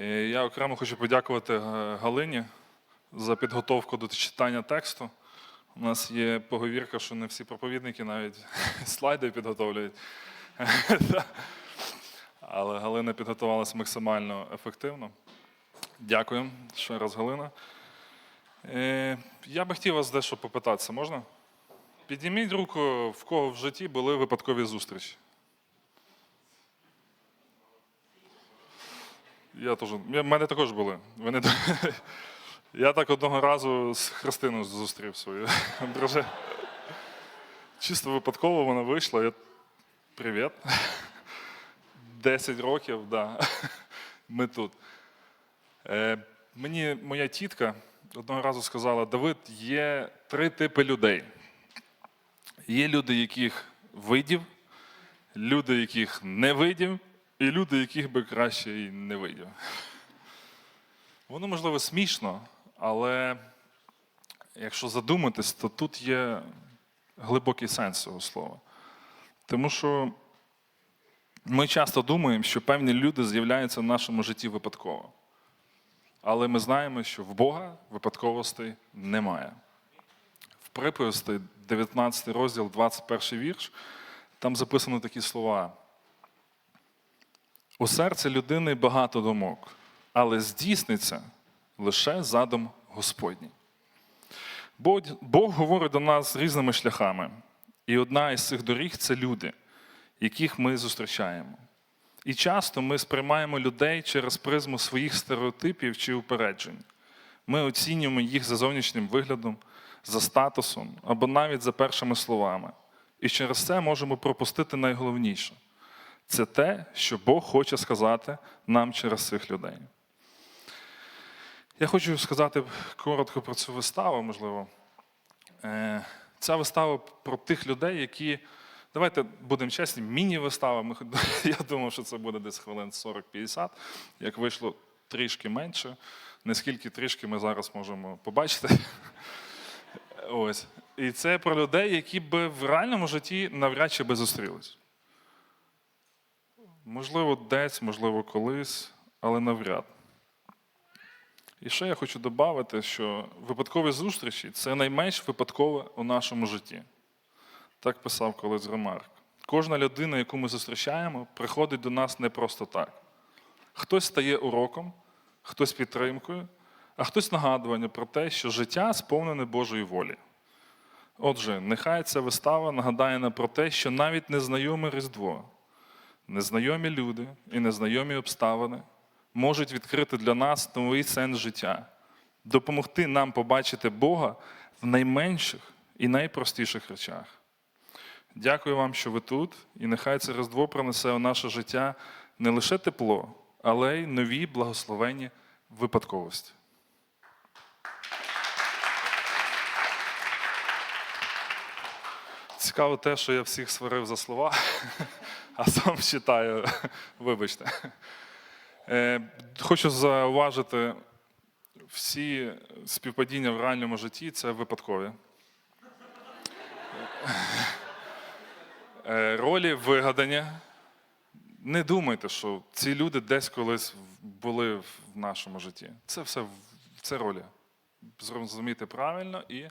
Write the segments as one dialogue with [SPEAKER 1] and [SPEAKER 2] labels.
[SPEAKER 1] Е, Я окремо хочу подякувати е, Галині за підготовку до читання тексту. У нас є поговірка, що не всі проповідники навіть слайди підготовлюють. Але Галина підготувалася максимально ефективно. Дякую ще раз, Галина. Е, Я би хотів вас дещо попитатися, можна? Підніміть руку, в кого в житті були випадкові зустрічі. Я теж. В мене також були. Вони... Я так одного разу з Христиною зустрів свою. Друже. Чисто випадково вона вийшла. Я... Привіт. 10 років, да. Ми тут. Е, мені моя тітка одного разу сказала: Давид, є три типи людей. Є люди, яких видів, люди, яких не видів, і люди, яких би краще і не видів. Воно, можливо, смішно, але якщо задуматись, то тут є глибокий сенс цього слова. Тому що ми часто думаємо, що певні люди з'являються в нашому житті випадково. Але ми знаємо, що в Бога випадковостей немає. В приповісти, 19 розділ, 21 вірш, там записано такі слова. У серці людини багато думок, але здійсниться лише задум Господній. Бог, говорить до нас різними шляхами. І одна із цих доріг це люди, яких ми зустрічаємо. І часто ми сприймаємо людей через призму своїх стереотипів чи упереджень. Ми оцінюємо їх за зовнішнім виглядом, за статусом або навіть за першими словами. І через це можемо пропустити найголовніше це те, що Бог хоче сказати нам через цих людей. Я хочу сказати коротко про цю виставу, можливо. Е, Ця вистава про тих людей, які. Давайте будемо чесні, міні-вистава. Я думав, що це буде десь хвилин 40-50. Як вийшло трішки менше, наскільки трішки ми зараз можемо побачити. Ось. І це про людей, які би в реальному житті навряд чи би зустрілись. Можливо, десь, можливо, колись, але навряд. І ще я хочу додати, що випадкові зустрічі це найменш випадкове у нашому житті. Так писав колись Ремарк. Кожна людина, яку ми зустрічаємо, приходить до нас не просто так. Хтось стає уроком, хтось підтримкою, а хтось нагадування про те, що життя сповнене Божої волі. Отже, нехай ця вистава нагадає нам про те, що навіть незнайоме Різдво, незнайомі люди і незнайомі обставини можуть відкрити для нас новий сенс життя, допомогти нам побачити Бога в найменших і найпростіших речах. Дякую вам, що ви тут, і нехай це Різдво принесе у наше життя не лише тепло, але й нові благословенні випадковості. Цікаво те, що я всіх сварив за слова, а сам читаю, вибачте. Е, Хочу зауважити, всі співпадіння в реальному житті це випадкові. Е, Ролі вигадані. Не думайте, що ці люди десь колись були в нашому житті. Це все це ролі. Зрозумійте правильно і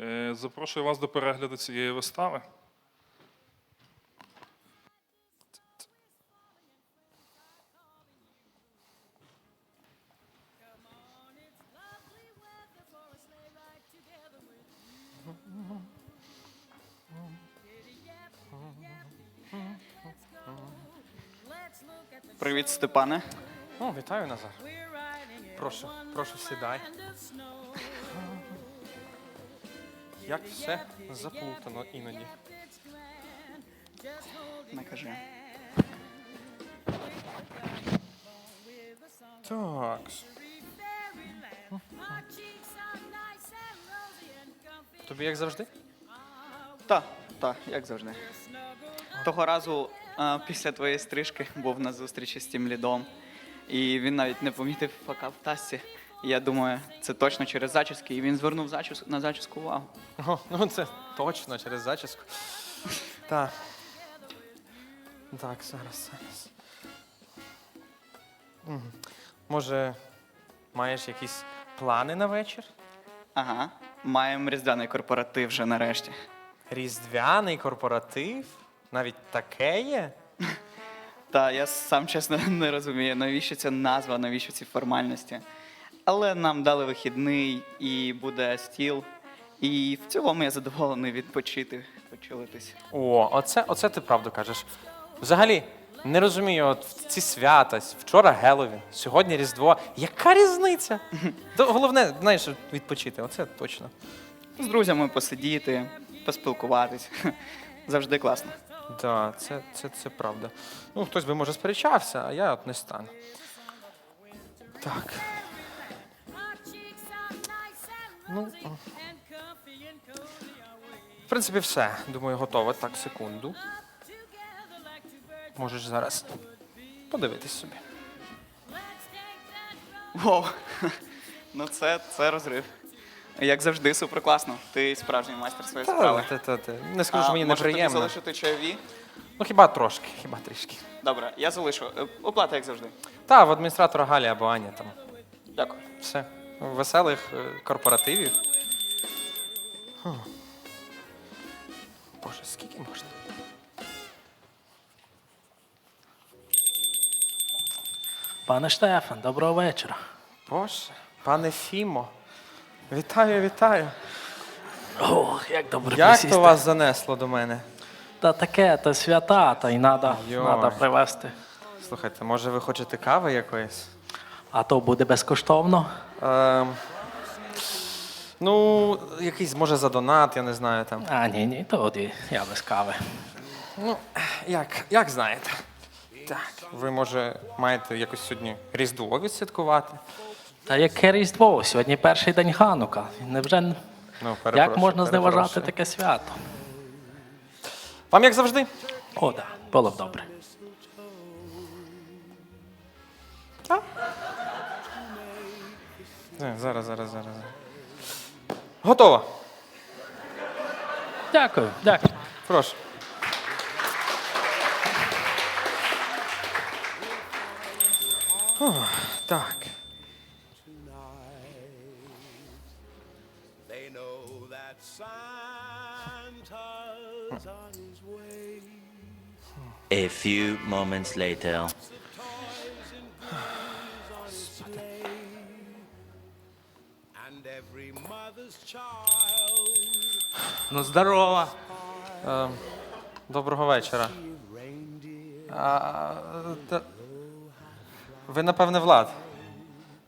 [SPEAKER 1] е, запрошую вас до перегляду цієї вистави.
[SPEAKER 2] Привіт, Степане.
[SPEAKER 3] О, вітаю Назар. Прошу, прошу, сідай. Як все заплутано іноді.
[SPEAKER 2] Не кажи.
[SPEAKER 3] Так. Тобі як завжди?
[SPEAKER 2] Та, та, як завжди. Того разу а, після твоєї стрижки був на зустрічі з тим лідом. І він навіть не помітив фака в тасці. Я думаю, це точно через зачіски. І він звернув зачіс- на зачіску увагу.
[SPEAKER 3] О, ну це точно через зачіску. Так. Так, зараз, зараз. Мгм. Може, маєш якісь плани на вечір?
[SPEAKER 2] Ага. Маємо різдвяний корпоратив вже нарешті.
[SPEAKER 3] Різдвяний корпоратив? Навіть таке є?
[SPEAKER 2] Та я сам чесно не розумію, навіщо ця назва, навіщо ці формальності. Але нам дали вихідний і буде стіл. І в цілому я задоволений відпочити, почилитись.
[SPEAKER 3] О, оце, оце ти правду кажеш. Взагалі, не розумію, от ці свята, вчора Геловін, сьогодні Різдво. Яка різниця? То головне, знаєш, відпочити, оце точно.
[SPEAKER 2] З друзями посидіти, поспілкуватись. Завжди класно.
[SPEAKER 3] Так, це, це, це правда. Ну, хтось би може сперечався, а я от не стану. Так. Ну, в принципі, все. Думаю, готово. Так, секунду. Можеш зараз подивитись собі.
[SPEAKER 2] Воу. Ну це, це розрив. Як завжди, супер класно. Ти справжній майстер своєї справи.
[SPEAKER 3] Та, та, та. Не скажу, що мені
[SPEAKER 2] може тобі
[SPEAKER 3] неприємно.
[SPEAKER 2] залишити чайові?
[SPEAKER 3] Ну хіба трошки, хіба трішки.
[SPEAKER 2] Добре, я залишу. Е, Оплата, як завжди.
[SPEAKER 3] Та, в адміністратора Галі або Аня там.
[SPEAKER 2] Дякую.
[SPEAKER 3] Все. Веселих е, корпоративів. Хм. Боже, скільки можна?
[SPEAKER 4] Пане Штефан, доброго вечора.
[SPEAKER 3] Боже, пане Фімо. Вітаю, вітаю.
[SPEAKER 4] Ох, як добре
[SPEAKER 3] Як
[SPEAKER 4] присісти.
[SPEAKER 3] то вас занесло до мене?
[SPEAKER 4] Та таке, та свята, та й надо,
[SPEAKER 3] Йой.
[SPEAKER 4] надо привезти.
[SPEAKER 3] Слухайте, може ви хочете кави якоїсь?
[SPEAKER 4] А то буде безкоштовно.
[SPEAKER 3] Ем, ну, якийсь, може, за донат, я не знаю там.
[SPEAKER 4] А, ні, ні, тоді я без кави.
[SPEAKER 3] Ну, як, як знаєте. Так, ви, може, маєте якось сьогодні Різдво відсвяткувати?
[SPEAKER 4] Та яке Різдво? Сьогодні перший день Ханука. Невже
[SPEAKER 3] Ну,
[SPEAKER 4] як
[SPEAKER 3] перепрошую,
[SPEAKER 4] можна зневажати
[SPEAKER 3] перепрошую.
[SPEAKER 4] таке свято?
[SPEAKER 3] Вам як завжди?
[SPEAKER 4] О, да, було б добре.
[SPEAKER 3] Не, зараз, зараз, зараз. Готово.
[SPEAKER 4] Дякую, дякую.
[SPEAKER 3] Прошу. О, так.
[SPEAKER 5] A few moments later.
[SPEAKER 6] And every mother's child
[SPEAKER 7] Ну, здорово.
[SPEAKER 3] Е, доброго вечора. А, та... Ви, напевне, Влад.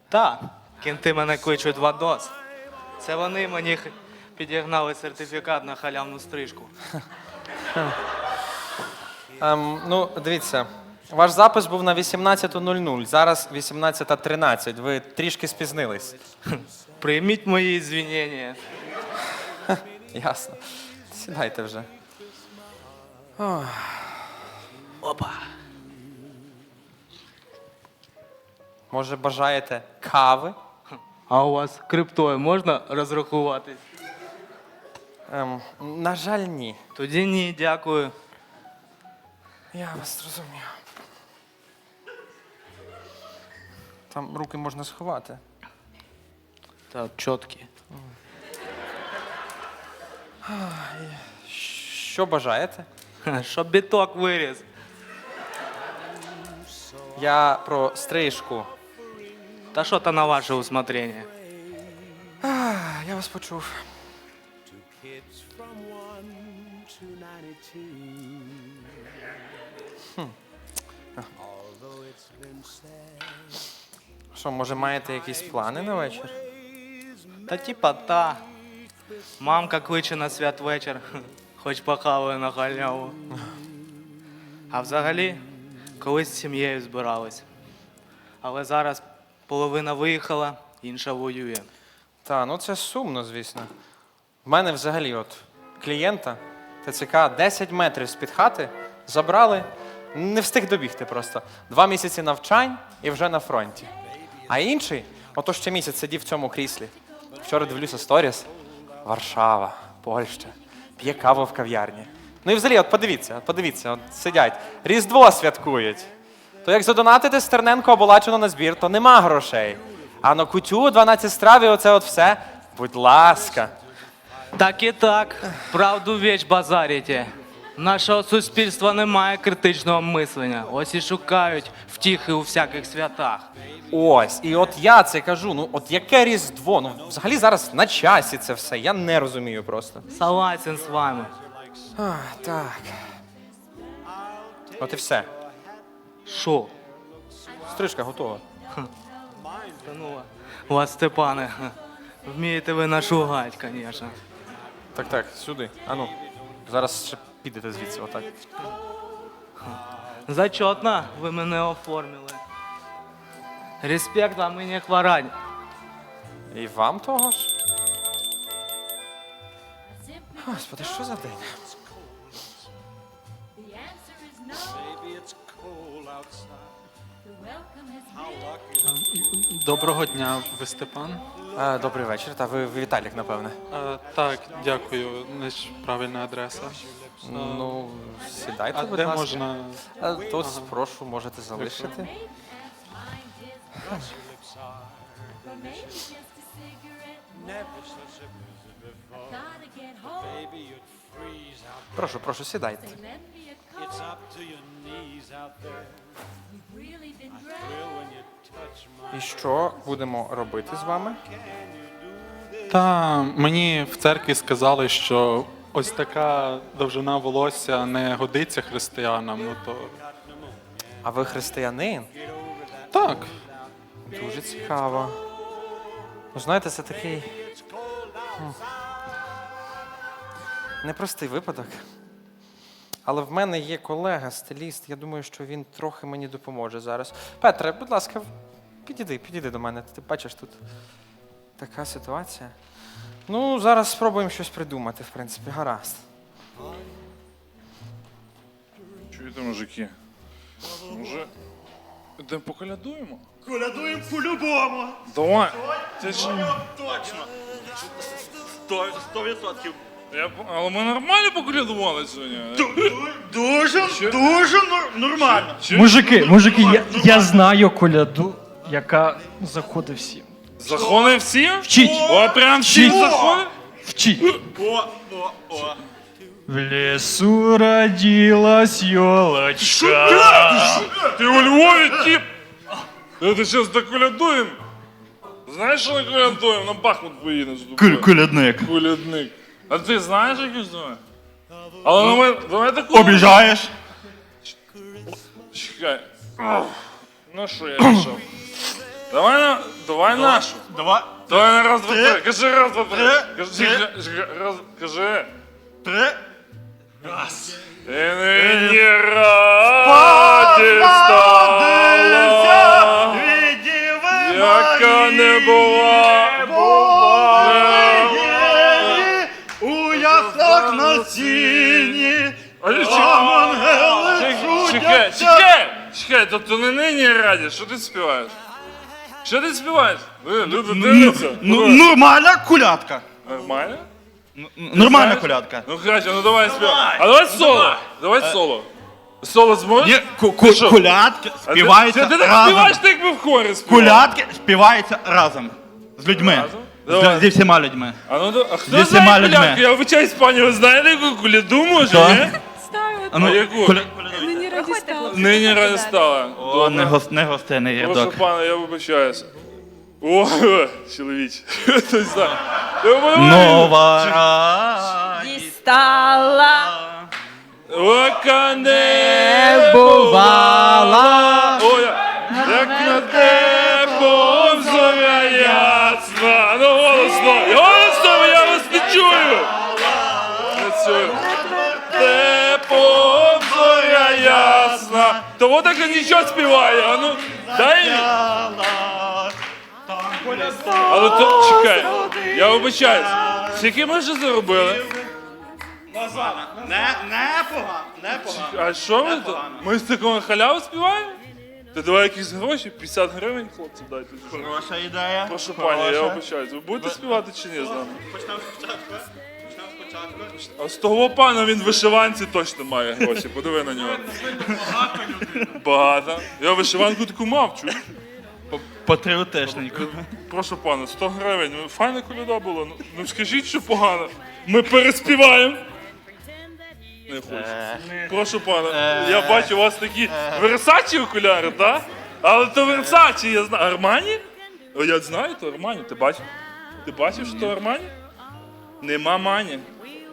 [SPEAKER 7] Та, кінти мене кличуть Вадос. Це вони мені х- підігнали сертифікат на халявну стрижку.
[SPEAKER 3] Ем, ну, дивіться, ваш запис був на 18.00, зараз 18.13. Ви трішки спізнились.
[SPEAKER 7] Прийміть мої звінення.
[SPEAKER 3] Ясно. Сідайте вже.
[SPEAKER 4] Опа.
[SPEAKER 3] Може, бажаєте кави?
[SPEAKER 7] А у вас криптою можна розрахуватись?
[SPEAKER 3] Ем, на жаль, ні.
[SPEAKER 7] Тоді ні, дякую.
[SPEAKER 3] Я вас зрозумів. Там руки можна сховати.
[SPEAKER 7] Та чіткі.
[SPEAKER 3] Що бажаєте?
[SPEAKER 7] Щоб біток виріс.
[SPEAKER 3] Я про стрижку.
[SPEAKER 7] Та що то на ваше усмотрення?
[SPEAKER 3] Я вас почув. Що, може, маєте якісь плани на вечір?
[SPEAKER 7] Та типа та. Мамка кличе на святвечір, хоч похаваю на халяву. А взагалі, колись з сім'єю збирались. Але зараз половина виїхала, інша воює.
[SPEAKER 3] Та, ну це сумно, звісно. В мене взагалі, от клієнта ТЦК 10 метрів з-під хати забрали, не встиг добігти просто. Два місяці навчань і вже на фронті. А інший, ото ще місяць сидів в цьому кріслі. Вчора дивлюся сторіс. Варшава, Польща, п'є каву в кав'ярні. Ну і взагалі, от подивіться, от подивіться, от сидять, Різдво святкують. То як задонатити Стерненко Оболачено на збір, то нема грошей. А на кутю 12 страв і оце от все. Будь ласка.
[SPEAKER 7] Так і так, правду віч базарите. Нашого суспільства немає критичного мислення. Ось і шукають втіхи у всяких святах.
[SPEAKER 3] Ось, і от я це кажу. Ну, от яке Різдво? Ну, взагалі зараз на часі це все. Я не розумію просто.
[SPEAKER 7] Согласен з вами.
[SPEAKER 3] А, так. От і все.
[SPEAKER 7] Що?
[SPEAKER 3] Стрижка готова.
[SPEAKER 7] Та ну вас, Степане, вмієте ви нашугать, звісно.
[SPEAKER 3] Так, так, сюди. Ану. Зараз ще підете звідси, отак.
[SPEAKER 7] Зачетно ви мене оформили. Респект вам і не хворать.
[SPEAKER 3] І вам того ж. Господи, що за день?
[SPEAKER 8] Доброго дня, ви Степан.
[SPEAKER 3] А, добрий вечір. Та ви, ви Віталік, напевне.
[SPEAKER 8] А, так, дякую. Не ж правильна адреса.
[SPEAKER 3] Ну, сідайте,
[SPEAKER 8] А
[SPEAKER 3] будь
[SPEAKER 8] де
[SPEAKER 3] ласка.
[SPEAKER 8] можна.
[SPEAKER 3] А, тут прошу, можете залишити. Прошу, прошу, сідайте.
[SPEAKER 9] Lend me a coat.
[SPEAKER 6] It's up to your knees out there.
[SPEAKER 9] You've really been
[SPEAKER 6] Thrill
[SPEAKER 9] drowned.
[SPEAKER 6] when you touch my
[SPEAKER 3] І що будемо робити з вами?
[SPEAKER 8] Та мені в церкві сказали, що ось така довжина волосся не годиться християнам. Ну то
[SPEAKER 3] А ви християнин?
[SPEAKER 8] так.
[SPEAKER 3] Дуже цікаво. Ну, знаєте, це такий. Непростий випадок. Але в мене є колега, стиліст. Я думаю, що він трохи мені допоможе зараз. Петре, будь ласка, підійди, підійди до мене. Ти бачиш тут така ситуація. Ну, зараз спробуємо щось придумати, в принципі, гаразд.
[SPEAKER 1] Чуєте, мужики? Може, йдемо поколядуємо?
[SPEAKER 10] Колядуємо по-любому.
[SPEAKER 1] Давай. Це ж...
[SPEAKER 10] Точно. Сто, сто відсотків.
[SPEAKER 1] Я... по- Але ми нормально поколядували сьогодні.
[SPEAKER 10] Дуже, дуже нор- нормально.
[SPEAKER 1] Чи-
[SPEAKER 11] Мужики, мужики, я, я знаю коляду, яка заходить всім.
[SPEAKER 1] Заходи всі?
[SPEAKER 11] Вчіть!
[SPEAKER 1] О, прям всі заходи?
[SPEAKER 11] Вчіть!
[SPEAKER 10] О, о, о.
[SPEAKER 11] В лесу родилась елочка.
[SPEAKER 1] Ти у Львові, тип! Та Ти зараз доколядуємо. Знаєш, що доколядуємо? На Бахмут поїдемо тобою.
[SPEAKER 10] Колядник.
[SPEAKER 1] Колядник. А ти знаєш якусь давай? Але ну ми, давай таку.
[SPEAKER 10] Обіжаєш?
[SPEAKER 1] Чекай. Ну що я пішов? Давай на, давай нашу.
[SPEAKER 10] Давай.
[SPEAKER 1] Давай на раз, два,
[SPEAKER 10] Три.
[SPEAKER 1] Кажи раз, два, три. Кажи, раз, кажи.
[SPEAKER 10] Три. Раз.
[SPEAKER 1] І нині раді стала, яка не була.
[SPEAKER 10] Марії, У яслах на сіні.
[SPEAKER 1] Я
[SPEAKER 10] Ангели
[SPEAKER 1] Чекай, чекай, чекай, чекай, то, то не нині раді, що ти співаєш? Що ти співаєш? Ви, люди дивляться.
[SPEAKER 10] Ну, нормальна колядка.
[SPEAKER 1] Нормально?
[SPEAKER 10] Нормальна
[SPEAKER 1] Знаєш?
[SPEAKER 10] колядка.
[SPEAKER 1] Ну краще, ну давай співай. А давай соло. Давай соло. Соло зможеш?
[SPEAKER 10] Ні, ку-
[SPEAKER 1] Ти
[SPEAKER 10] ку-
[SPEAKER 1] що?
[SPEAKER 10] колядки
[SPEAKER 1] А ти-
[SPEAKER 10] співаються
[SPEAKER 1] Ти, ти так
[SPEAKER 10] разом.
[SPEAKER 1] співаєш, ти якби в хорі співав.
[SPEAKER 10] Колядки співаються разом. З людьми.
[SPEAKER 1] Разом?
[SPEAKER 10] З,
[SPEAKER 1] Давай.
[SPEAKER 10] зі всіма людьми.
[SPEAKER 1] А ну да- а хто
[SPEAKER 10] Зі всіма
[SPEAKER 1] знає
[SPEAKER 10] людьми.
[SPEAKER 1] колядку? Я вибачаюсь, пані, ви знаєте яку коляду може,
[SPEAKER 10] Що?
[SPEAKER 1] ні?
[SPEAKER 10] А ну,
[SPEAKER 1] А
[SPEAKER 10] коля-
[SPEAKER 1] Нині раді стала.
[SPEAKER 10] О, не, гос, не гостинний
[SPEAKER 1] Прошу
[SPEAKER 10] євдок.
[SPEAKER 1] пана, я вибачаюся. О, чоловіч.
[SPEAKER 10] Нова.
[SPEAKER 9] Дістала.
[SPEAKER 1] Ока не бувала. Ой, як на небом ясна. Того так і нічого співає, а ну, дай. Але то, чекай, я вибачаюсь. Скільки ми вже заробили?
[SPEAKER 10] Не, не погано, не погано.
[SPEAKER 1] А що ви тут? Ми з такого халяву співаємо? Та давай якісь гроші, 50 гривень, хлопці, дайте.
[SPEAKER 10] Хороша ідея.
[SPEAKER 1] Прошу пані, я вибачаюсь. Ви будете співати чи ні з нами?
[SPEAKER 10] Почнемо спочатку.
[SPEAKER 1] А з того пана він в вишиванці точно має гроші. Подиви на нього. Багато. Я вишиванку таку мав, чуєш?
[SPEAKER 10] Патріотичненько.
[SPEAKER 1] Прошу пана, 100 гривень. Ну, Файна коляда була. Ну, ну скажіть, що погано. Ми переспіваємо. Не хочу. Прошу пана, я бачу у вас такі версачі окуляри, так? Але то версачі, я знаю. Армані? О, я знаю, то Армані. Ти бачив? Ти бачив, що то Армані? Нема мані.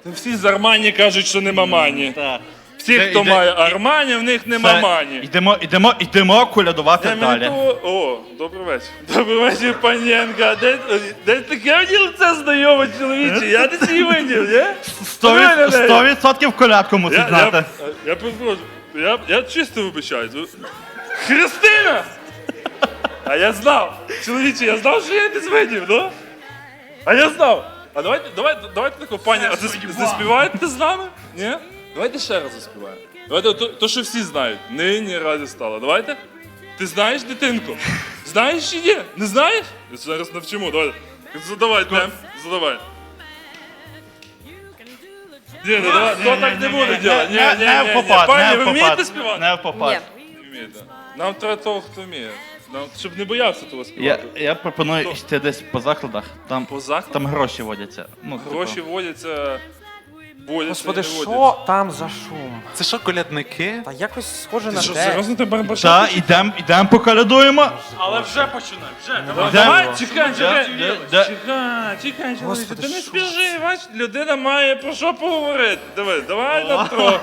[SPEAKER 1] Та всі з Армані кажуть, що нема мані.
[SPEAKER 10] Так.
[SPEAKER 1] Всі, хто
[SPEAKER 10] іде-
[SPEAKER 1] має Армані, в них нема мані.
[SPEAKER 10] Йдемо, йдемо, йдемо колядувати
[SPEAKER 1] Де мені
[SPEAKER 10] далі.
[SPEAKER 1] того- О, добрий вечір. Добрий вечір, панєнка. Де, де таке мені лице знайоме чоловіче? Я десь її видів, ні?
[SPEAKER 10] Сто відсотків колядку мусить
[SPEAKER 1] Я,
[SPEAKER 10] знати.
[SPEAKER 1] я, я, перепрошую, я, я чисто вибачаюсь. Христина! А я знав. Чоловіче, я знав, що я десь видів, ну? А я знав. А давайте, давайте, давайте тако, пані, а засп- заспіваєте з нами? Ні? Давайте ще раз заспіваємо. Давайте то, то, що всі знають. Нині раді стало. Давайте. Ти знаєш, дитинко? Знаєш чи ні? Не знаєш? Я зараз навчимо, давай. Задавай темп, задавай. Ні, ну давай, то так не буде діла. Ні, ні, ні, ні. Пані,
[SPEAKER 10] не
[SPEAKER 1] ви вмієте співати?
[SPEAKER 10] Не в попад.
[SPEAKER 1] Вмієте. Нам треба того, хто вміє. Нам, щоб не боявся того
[SPEAKER 10] Я,
[SPEAKER 1] співати.
[SPEAKER 10] я пропоную йти десь по закладах. Там,
[SPEAKER 1] По закладах?
[SPEAKER 10] там гроші водяться. Ну, типу,
[SPEAKER 1] Гроші вводяться. Вводяться
[SPEAKER 3] Господи,
[SPEAKER 1] не
[SPEAKER 3] що там за шум?
[SPEAKER 8] Це що, колядники?
[SPEAKER 3] Та якось схоже
[SPEAKER 1] Ти
[SPEAKER 3] на
[SPEAKER 1] що,
[SPEAKER 3] те.
[SPEAKER 1] серйозно ти барбаша?
[SPEAKER 10] Так, ідемо, ідемо поколядуємо.
[SPEAKER 11] Але вже починаємо. Вже.
[SPEAKER 1] Давай, давай, чекай,
[SPEAKER 10] Да,
[SPEAKER 1] чекай,
[SPEAKER 10] да, да.
[SPEAKER 1] чекай, чекай, чоловіче,
[SPEAKER 3] Господи,
[SPEAKER 1] ти не
[SPEAKER 3] що
[SPEAKER 1] спіжи, бач, людина має про що поговорити. Давай, давай на трохи.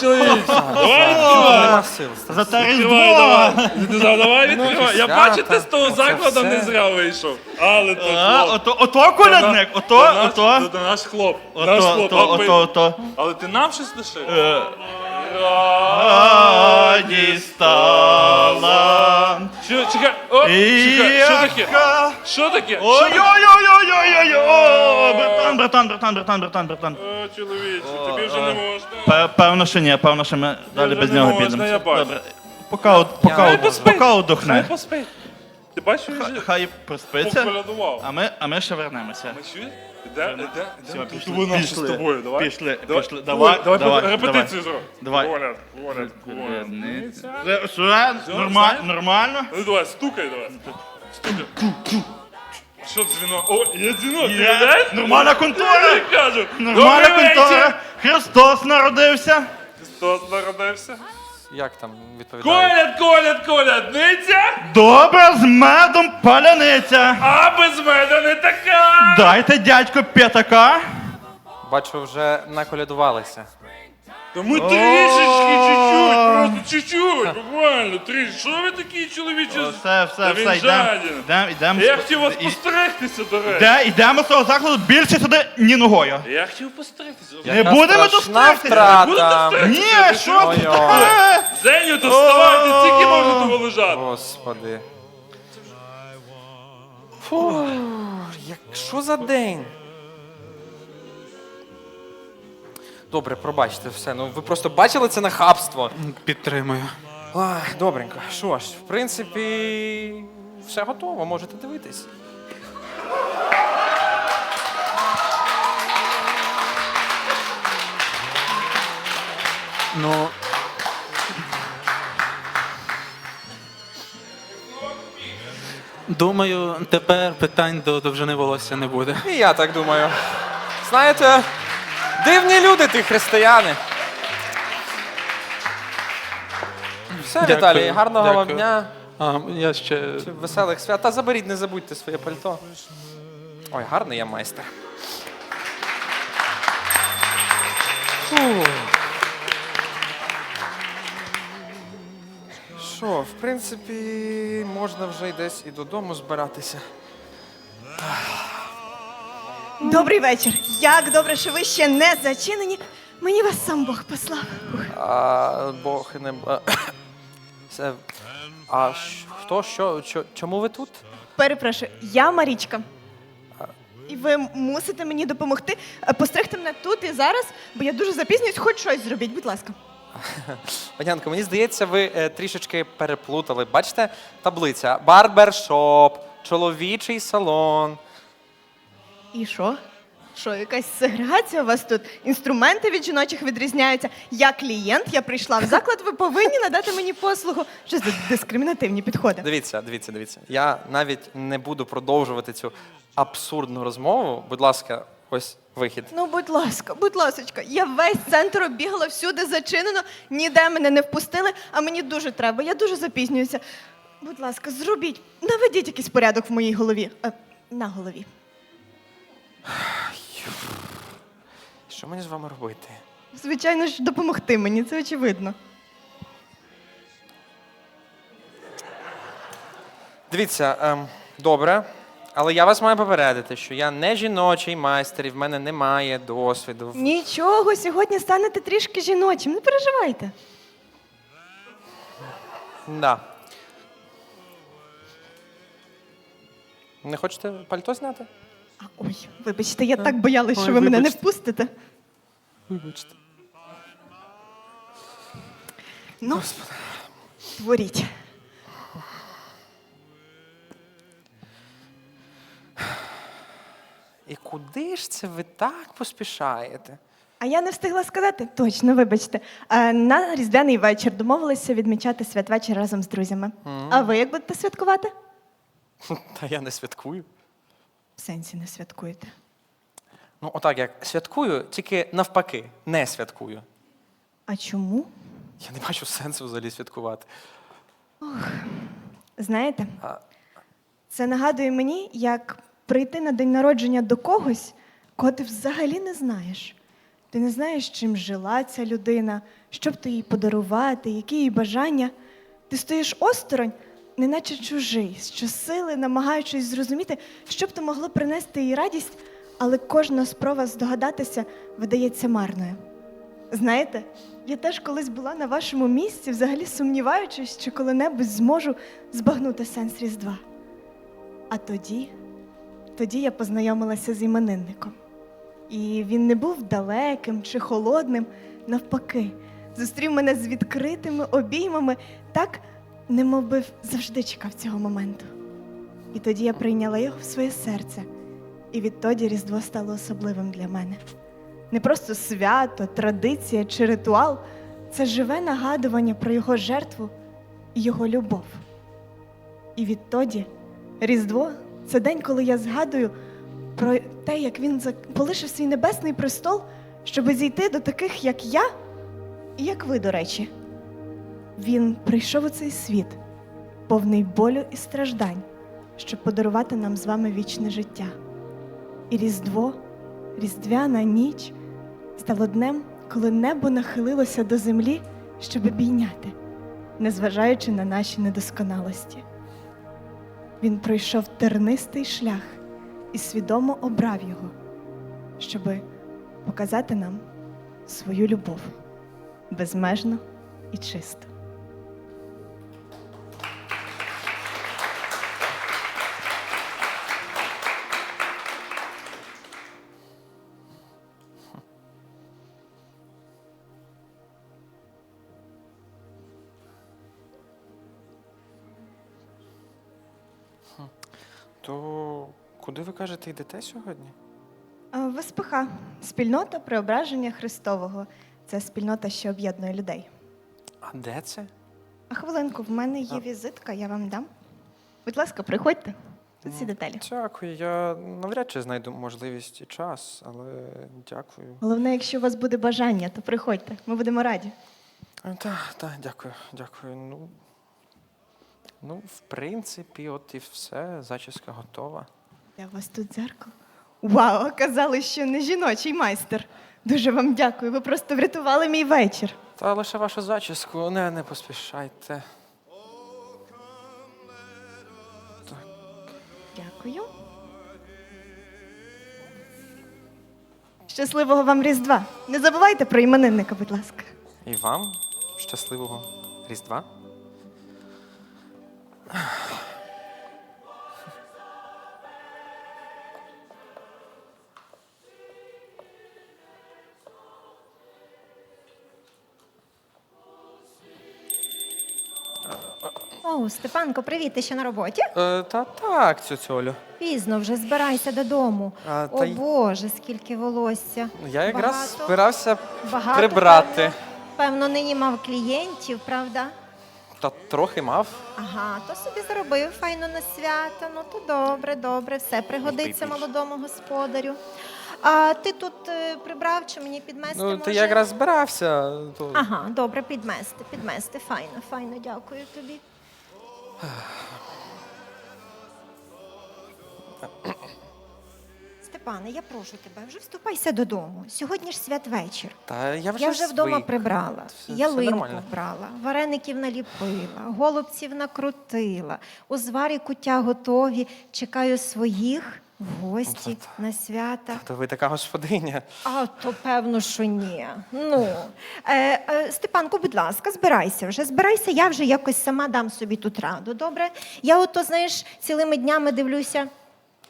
[SPEAKER 1] Чоловіче, давай,
[SPEAKER 3] Нема
[SPEAKER 1] давай.
[SPEAKER 3] сил.
[SPEAKER 10] За те
[SPEAKER 1] Відкривай,
[SPEAKER 10] різдво.
[SPEAKER 1] давай. Відкривай, Давай, відкривай. Я бачу, ти з того закладу не зря вийшов. Але то
[SPEAKER 10] А,
[SPEAKER 1] хлоп.
[SPEAKER 10] ото, ото колядник,
[SPEAKER 1] То
[SPEAKER 10] ото,
[SPEAKER 1] наш-
[SPEAKER 10] ото.
[SPEAKER 1] то наш хлоп. Наш
[SPEAKER 10] Ото,
[SPEAKER 1] хлоп.
[SPEAKER 10] ото, ото, ото.
[SPEAKER 1] Але ти нам щось лишив?
[SPEAKER 10] Е, Раді стала.
[SPEAKER 1] Що, чекай, о, чекай, що таке? Що таке?
[SPEAKER 10] Ой-ой-ой-ой-ой-ой! Братан, братан, братан, братан, братан, братан.
[SPEAKER 1] О, чоловіче, тобі вже не можна.
[SPEAKER 10] Пе- Певно, що ні, певно, що ми далі
[SPEAKER 1] вже
[SPEAKER 10] без
[SPEAKER 1] не
[SPEAKER 10] нього
[SPEAKER 1] можна,
[SPEAKER 10] підемо.
[SPEAKER 1] я бачу.
[SPEAKER 10] Добре. Поки, от- поки,
[SPEAKER 1] Хай
[SPEAKER 10] от-
[SPEAKER 1] поспить.
[SPEAKER 10] поки одохне.
[SPEAKER 1] Ти бачиш, він
[SPEAKER 10] Хай-
[SPEAKER 1] поколядував.
[SPEAKER 10] а ми, а ми ще вернемося.
[SPEAKER 1] Ми чуєш? Іде, іде, іде.
[SPEAKER 10] Все,
[SPEAKER 1] Тут
[SPEAKER 10] пішли,
[SPEAKER 1] вона з
[SPEAKER 10] пішли,
[SPEAKER 1] тобою, давай.
[SPEAKER 10] пішли,
[SPEAKER 1] Давай,
[SPEAKER 10] пішли.
[SPEAKER 1] давай,
[SPEAKER 10] Давай,
[SPEAKER 1] давай,
[SPEAKER 10] давай,
[SPEAKER 1] репетицію зробимо.
[SPEAKER 10] Давай.
[SPEAKER 1] Коля, Коля, Коля.
[SPEAKER 10] Це- Що? Нормально, нормально?
[SPEAKER 1] Ну давай, стукай, давай. Стукай. Що дзвінок? О, є дзвінок, ти
[SPEAKER 10] Є.
[SPEAKER 1] знаєш?
[SPEAKER 10] Нормальна контора.
[SPEAKER 1] Я кажу.
[SPEAKER 10] Нормальна
[SPEAKER 1] Добрий вечір.
[SPEAKER 10] контора. Христос народився.
[SPEAKER 1] Христос народився.
[SPEAKER 3] Як там відповідає?
[SPEAKER 1] Коляд, коляд, колядниця,
[SPEAKER 10] Добре з медом паляниця.
[SPEAKER 1] а без мене не така.
[SPEAKER 10] Дайте дядько п'ятака.
[SPEAKER 3] Бачу, вже наколядувалися.
[SPEAKER 1] Тому трішечки, чуть-чуть, просто чуть-чуть, буквально, трішечки. Що ви такі чоловічі?
[SPEAKER 10] Все,
[SPEAKER 1] Та
[SPEAKER 10] все,
[SPEAKER 1] він
[SPEAKER 10] все, йдемо. Йдемо, йдемо.
[SPEAKER 1] Я хотів вас постригтися, до речі.
[SPEAKER 10] Де, йдемо з цього закладу більше сюди ні ногою.
[SPEAKER 1] Я хотів постригтися.
[SPEAKER 10] Не
[SPEAKER 3] Яка
[SPEAKER 10] будемо тут
[SPEAKER 3] страшна
[SPEAKER 10] стригтися.
[SPEAKER 3] втрата.
[SPEAKER 10] Ні, що ти?
[SPEAKER 3] Ой-ой.
[SPEAKER 10] Е,
[SPEAKER 1] Зеню, то вставайте, скільки можна того лежати?
[SPEAKER 3] Господи. Фу, як що за день? Добре, пробачте все. Ну ви просто бачили це нахабство.
[SPEAKER 8] Підтримую.
[SPEAKER 3] Ай, добренько. Що ж, в принципі, все готово, можете дивитись.
[SPEAKER 8] Ну,
[SPEAKER 6] Думаю, тепер питань до довжини волосся не буде.
[SPEAKER 3] І я так думаю. Знаєте, дивні люди ти християни. Все,
[SPEAKER 6] Дякую,
[SPEAKER 3] Віталій, гарного вам
[SPEAKER 6] дякую.
[SPEAKER 3] дня.
[SPEAKER 6] А, я ще
[SPEAKER 3] Веселих свят. Та заберіть, не забудьте своє пальто. Ой, гарний я майстер. Фу. Що, в принципі, можна вже й десь і додому збиратися.
[SPEAKER 9] Добрий вечір. Як добре, що ви ще не зачинені. Мені вас сам Бог послав.
[SPEAKER 3] А, Бог не. б- Це. А щ- хто, що, чо- чому ви тут?
[SPEAKER 9] Перепрошую, я Марічка. І ви мусите мені допомогти е, постригти мене тут і зараз, бо я дуже запізнююсь, хоч щось зробіть, будь ласка.
[SPEAKER 3] Панянко, мені здається, ви е, трішечки переплутали. Бачите, таблиця: барбершоп, чоловічий салон.
[SPEAKER 9] І що? Що, якась сегрегація у вас тут? Інструменти від жіночих відрізняються. Я клієнт, я прийшла в заклад, ви повинні надати мені послугу. Що за дискримінативні підходи?
[SPEAKER 3] Дивіться, дивіться, дивіться. Я навіть не буду продовжувати цю абсурдну розмову. Будь ласка, ось вихід.
[SPEAKER 9] Ну, будь ласка, будь ласочка, я весь центр обігала, всюди зачинено, ніде мене не впустили, а мені дуже треба, я дуже запізнююся. Будь ласка, зробіть, наведіть якийсь порядок в моїй голові. Е, на голові.
[SPEAKER 3] Що мені з вами робити?
[SPEAKER 9] Звичайно ж, допомогти мені, це очевидно.
[SPEAKER 3] Дивіться, ем, добре, але я вас маю попередити, що я не жіночий майстер, і в мене немає досвіду. в-
[SPEAKER 9] Нічого, сьогодні станете трішки жіночим, не переживайте.
[SPEAKER 3] Да. Не хочете пальто зняти?
[SPEAKER 9] А, ой, вибачте, я так боялась, що
[SPEAKER 3] Ой,
[SPEAKER 9] ви мене не
[SPEAKER 3] вибачте.
[SPEAKER 9] впустите.
[SPEAKER 3] Вибачте.
[SPEAKER 9] Ну, творіть.
[SPEAKER 3] І куди ж це ви так поспішаєте?
[SPEAKER 9] А я не встигла сказати. Точно, вибачте. Е, На різдвяний вечір домовилися відмічати святвечір разом з друзями. А ви як будете святкувати?
[SPEAKER 3] Та я не святкую.
[SPEAKER 9] В сенсі не святкуєте.
[SPEAKER 3] Ну, отак, як святкую, тільки навпаки, не святкую.
[SPEAKER 9] А чому?
[SPEAKER 3] Я не бачу сенсу взагалі святкувати.
[SPEAKER 9] Ох, Знаєте,
[SPEAKER 3] А-
[SPEAKER 9] це нагадує мені, як прийти на день народження до когось, кого ти взагалі не знаєш. Ти не знаєш, чим жила ця людина, що б ти їй подарувати, які її бажання. Ти стоїш осторонь, неначе чужий, щосили, намагаючись зрозуміти, що б то могло принести їй радість, але кожна спроба здогадатися видається марною. Знаєте, я теж колись була на вашому місці, взагалі сумніваючись, чи коли-небудь зможу збагнути сенс Різдва. А тоді, тоді я познайомилася з іменинником. І він не був далеким чи холодним, навпаки, зустрів мене з відкритими обіймами, так, немов би завжди чекав цього моменту. І тоді я прийняла його в своє серце, і відтоді Різдво стало особливим для мене. Не просто свято, традиція чи ритуал це живе нагадування про його жертву і його любов. І відтоді Різдво це день, коли я згадую про те, як він полишив свій небесний престол, щоб зійти до таких, як я, і як ви, до речі. Він прийшов у цей світ, повний болю і страждань, щоб подарувати нам з вами вічне життя. І Різдво, Різдвяна ніч стало днем, коли небо нахилилося до землі, щоб обійняти, незважаючи на наші недосконалості. Він пройшов тернистий шлях і свідомо обрав його, щоб показати нам свою любов безмежну і чисту.
[SPEAKER 3] Кажете, йдете сьогодні?
[SPEAKER 9] А, ВСПХ спільнота преображення Христового. Це спільнота, що об'єднує людей.
[SPEAKER 3] А де це?
[SPEAKER 9] А хвилинку, в мене є візитка, я вам дам. Будь ласка, приходьте. Тут всі деталі.
[SPEAKER 3] Дякую. Я навряд чи знайду можливість і час, але дякую.
[SPEAKER 9] Головне, якщо у вас буде бажання, то приходьте. Ми будемо раді.
[SPEAKER 3] Так, так, дякую, дякую. Ну, ну, в принципі, от і все, зачіска готова.
[SPEAKER 9] Я у вас тут дзеркало. Вау, оказали, що не жіночий майстер. Дуже вам дякую. Ви просто врятували мій вечір.
[SPEAKER 3] Та лише вашу зачіску, не, не поспішайте.
[SPEAKER 9] Дякую. Щасливого вам Різдва. Не забувайте про іменинника, будь ласка.
[SPEAKER 3] І вам щасливого Різдва.
[SPEAKER 12] Оу, Степанко, привіт, ти ще на роботі?
[SPEAKER 3] Е, та так, цю Олю.
[SPEAKER 12] Пізно вже збирайся додому.
[SPEAKER 3] А,
[SPEAKER 12] О
[SPEAKER 3] та й-
[SPEAKER 12] Боже, скільки волосся.
[SPEAKER 3] Я якраз
[SPEAKER 12] Багато?
[SPEAKER 3] збирався
[SPEAKER 12] Багато,
[SPEAKER 3] прибрати.
[SPEAKER 12] Певно, певно, нині мав клієнтів, правда?
[SPEAKER 3] Та трохи мав.
[SPEAKER 12] Ага, то собі заробив файно на свято. Ну то добре, добре, все пригодиться
[SPEAKER 3] більше.
[SPEAKER 12] молодому господарю. А ти тут е, прибрав чи мені підмести?
[SPEAKER 3] Ну,
[SPEAKER 12] може?
[SPEAKER 3] ти якраз збирався. То...
[SPEAKER 12] Ага, добре, підмести, підмести. Файно, файно, дякую тобі. Степане, я прошу тебе, вже вступайся додому. Сьогодні ж святвечір.
[SPEAKER 3] Та я вже
[SPEAKER 12] я вже вдома
[SPEAKER 3] звик.
[SPEAKER 12] прибрала,
[SPEAKER 3] Все- все
[SPEAKER 12] ялинку
[SPEAKER 3] нормально.
[SPEAKER 12] вбрала, вареників наліпила, голубців накрутила. У зварі куття готові. Чекаю своїх в гості на свята.
[SPEAKER 3] То ви така господиня.
[SPEAKER 12] А то певно, що ні. Ну е, е, Степанку, будь ласка, збирайся вже. Збирайся, я вже якось сама дам собі тут раду. Добре? Я ото, знаєш, цілими днями дивлюся.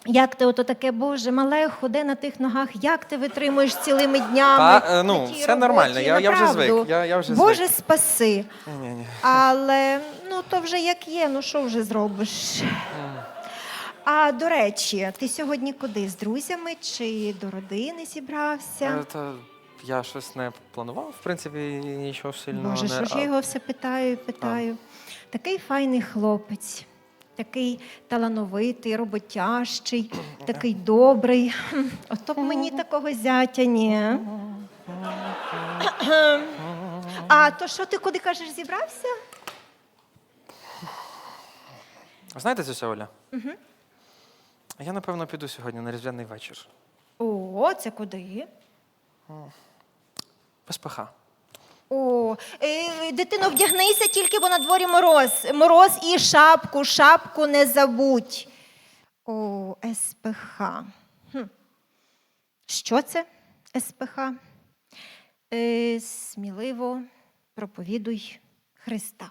[SPEAKER 12] Як ти ото таке, Боже, мале, ходе на тих ногах, як ти витримуєш цілими днями?
[SPEAKER 3] Та, е, ну,
[SPEAKER 12] на тій
[SPEAKER 3] все нормально, я- я вже
[SPEAKER 12] Направду.
[SPEAKER 3] звик, я- я вже
[SPEAKER 12] Боже,
[SPEAKER 3] звик.
[SPEAKER 12] спаси.
[SPEAKER 3] Ні-ні.
[SPEAKER 12] Але ну то вже як є, ну що вже зробиш? А до речі, ти сьогодні куди? З друзями чи до родини зібрався?
[SPEAKER 3] Е, Та я щось не планував, в принципі, нічого сильного
[SPEAKER 12] Боже,
[SPEAKER 3] не.
[SPEAKER 12] що ж
[SPEAKER 3] а-
[SPEAKER 12] я його все питаю, і питаю. Такий файний хлопець, такий талановитий, роботящий, такий добрий. Хм, Ото б мені такого зятя ні. А то що ти куди кажеш, зібрався?
[SPEAKER 3] Знаєте, цю Оля? Угу. Я, напевно, піду сьогодні на різдвяний вечір.
[SPEAKER 12] О, це куди?
[SPEAKER 3] Без пиха.
[SPEAKER 12] О, е, дитино, вдягнися тільки, бо на дворі мороз. Мороз і шапку, шапку не забудь. О, СПХ. Хм. Що це СПХ? Е, сміливо проповідуй Христа.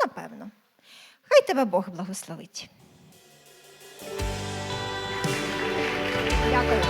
[SPEAKER 12] Напевно. Хай тебе Бог благословить. Дякую.